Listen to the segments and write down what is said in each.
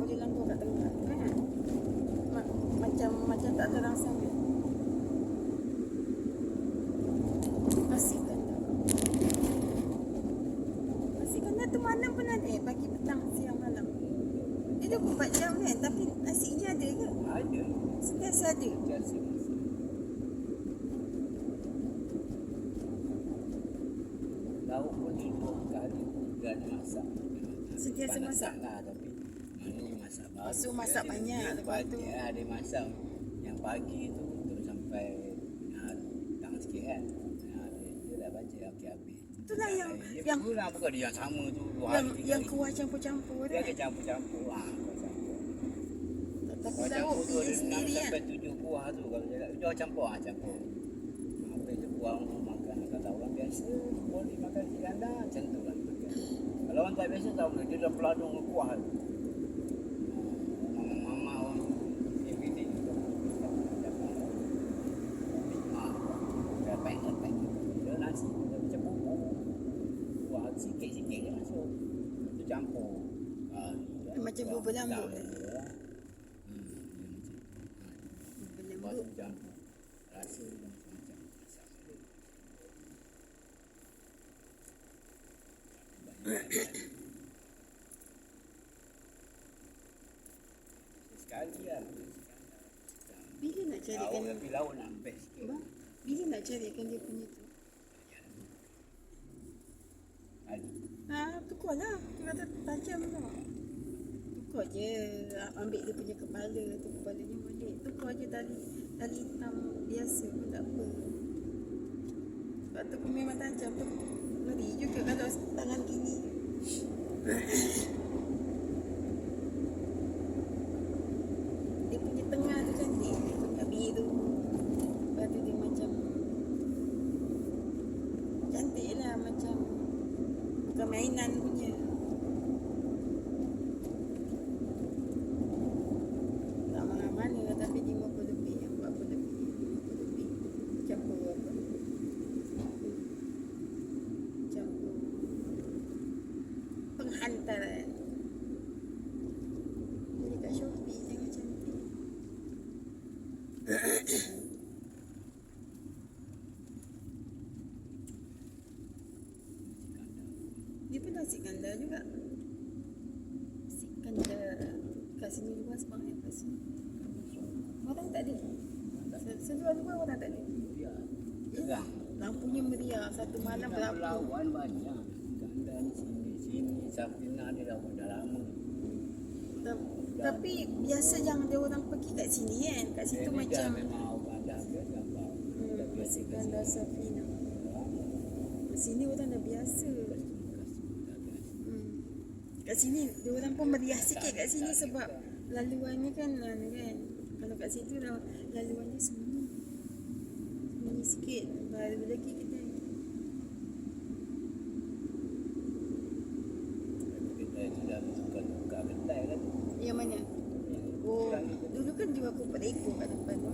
boleh longgar kat tengah kan? Macam macam tak terang sangat pastikan tak pastikan tu mana pun ada pagi petang siang malam. Dia 24 jam kan tapi nasinya ada ke? ada. Sentiasa ada. Sentiasa lauk pun dia kali dan masak. Sentiasa masak. lah masak baru. so masak Dia- banyak dia lepas tu. Ya, dia masak yang pagi tu terus sampai ah, petang sikit kan. Dia, dia dah baca okey habis. Itulah yang- dia yang- pulang bukan dia yang sama tu dua Yang hari, yang kuah campur-campur tu dia kan. akan campur-campur. Campur. Tapi lauk tu dia sendiri kan. sampai tujuh kuah tu kalau dia jual campur ah campur. Apa itu kuah orang makan kalau orang biasa boleh makan nasi ganda macam tu lah. Kalau orang tak biasa tahu dia dah peladung kuah tu. Ah, Mama orang everyday juga. Ah, dapat dapat. Dia nasi dia macam bubur. Kuah sikit-sikit je masuk. Tu campur. Ah, Macam bubur lambuk. Hmm, dia macam Lembut. Dia macam-macam Masak dia. Banyak. Sekali lah Bila nak carikan Bang, bila nak carikan dia punya tu? Kali Ha, tukar lah. Dia kata tajam tau. Tukar je. Ambil dia punya kepala tu. Kepalanya balik. Tukar je tali, tali hitam biasa pun tak apa. Sebab tu pun memang tajam tu. Ngeri juga kalau tangan kini. mainan Nasi kandar juga. Nasi kandar. Kat sini luar semangat kat sini. Orang tak ada. Se- Seluar luar orang tak ada. Ya Lampunya meriah. Satu malam berapa. Lawan banyak Ganda ni sini Sini Safina dia dah dah lama Ta- Tapi biasa yang dia orang pergi kat sini kan. Kat situ Dia ni macam. memang orang dah Hmm, Dah biasa nasi kat kandar sini. Safina. Sini orang dah biasa. Customer-customer dah biasa. Hmm. Kat sini dia orang pun meriah sikit kat sini sebab laluannya kan anu kan. Kalau kat situ dah laluannya sunyi. Sunyi sikit baru lagi kan Yang mana? Oh, dulu kan jual kupat ekor kat depan tu.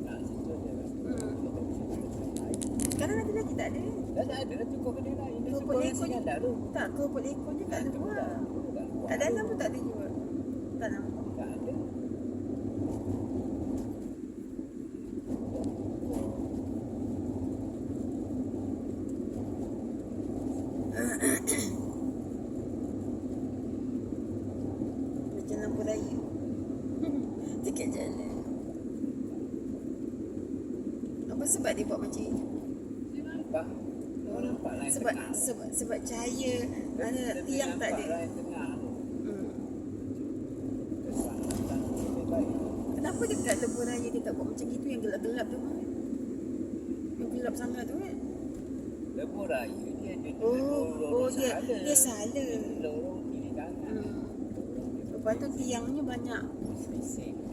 Nah, situ ada kan. Hmm. Dia tak bisa tukar lain. Sekarang ada lagi tak ada? Dah tak ada dah tukar kedai lain. Tukar ekor nasi je. ganda tu. Tak, kupat ekor je kat Tu luar. tu. Kat dalam pun tak ada jual. Tak nampak. Tak ada. Macam lampu raya. Dekat jalan. Apa sebab dia buat macam itu? Dia Dia sebab sebab sebab cahaya ada Dia tiang tak ada. Hmm. Kenapa dekat lebuh raya dia tak buat macam itu yang gelap-gelap tu? Mat? Yang gelap sangat tu kan? Lebuh raya dia ada Oh, oh dia dia salah. Lorong kiri kanan. Hmm. Dia Lepas tu tiangnya banyak. Bising.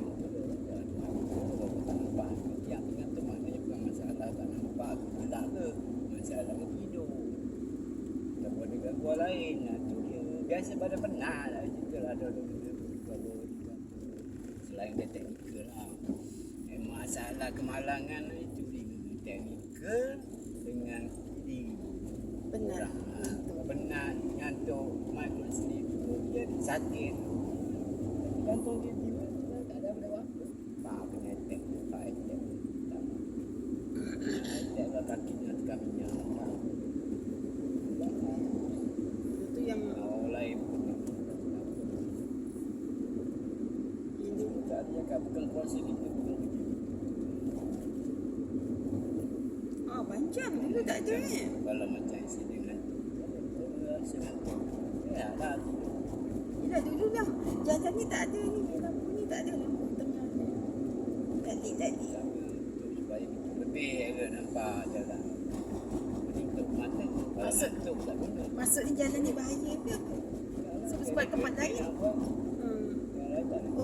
lain lah tu dia. Biasa pada pernah lah juga lah. Ada kalau selain dia teknikal lah. Eh, masalah kemalangan lah itu dia teknikal dengan diri. Benar orang, ah, ngantuk mikro sendiri tu dia sakit. Kantong dia tiba tak ada apa-apa pak penyetek pak tak. Ada kaki dengan Cakap bukan kuasa kita bukan. Ah, panjang dulu tak ada ni. Kalau macam saya dengan saya. Ya lah. Yelah dulu lah. Jalan ni tak ada ni. Lampu ni tak ada lampu tengah ni. Tadi tadi. Supaya kita lebih agak nampak jalan. Mata. Kalau Maksud- guna. Maksudnya jalan ni bahaya ke? Sebab- sebab tempat lain.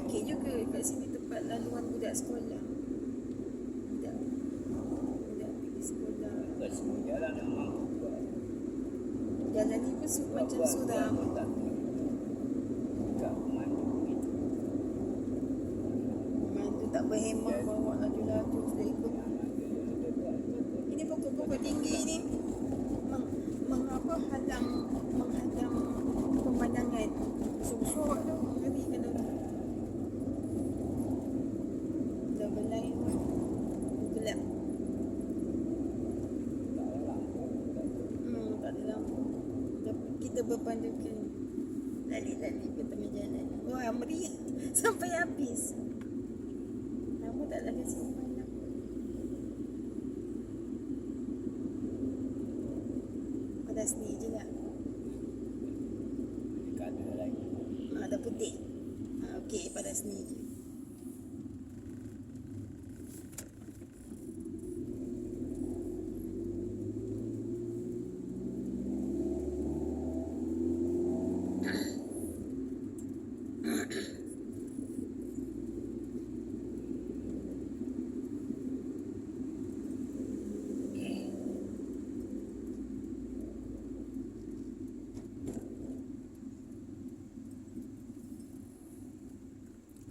Okey juga kat sini tempat laluan budak sekolah. Budak. Budak pergi sekolah. Tak semua jalan memang buat. Jalan ni pun su- macam suram. Mantu tak berhemah bawa laju-laju sudah ikut. Ini pokok-pokok tinggi ni meng, mengapa halang menghadang pemandangan. Suruh tu ngeri kena. Dah belai gelap. Hmm, tak ada lampu. Dah- Kita berpandukan lali-lali ke tengah jalan. Wah, meriah sampai habis. Lama tak ada simpan lampu. Pada sini je lah. Ah, dah putih. Ah, Okey, pada sini je.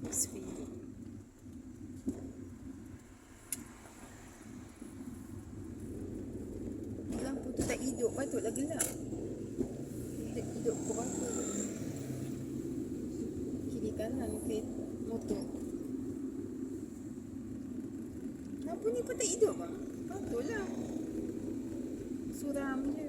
Sweet. Lampu tu tak hidup, patutlah gelap. Hidup, hidup berapa? Kiri kanan motor. Lampu ni pun tak hidup bang. Patutlah. Suram je.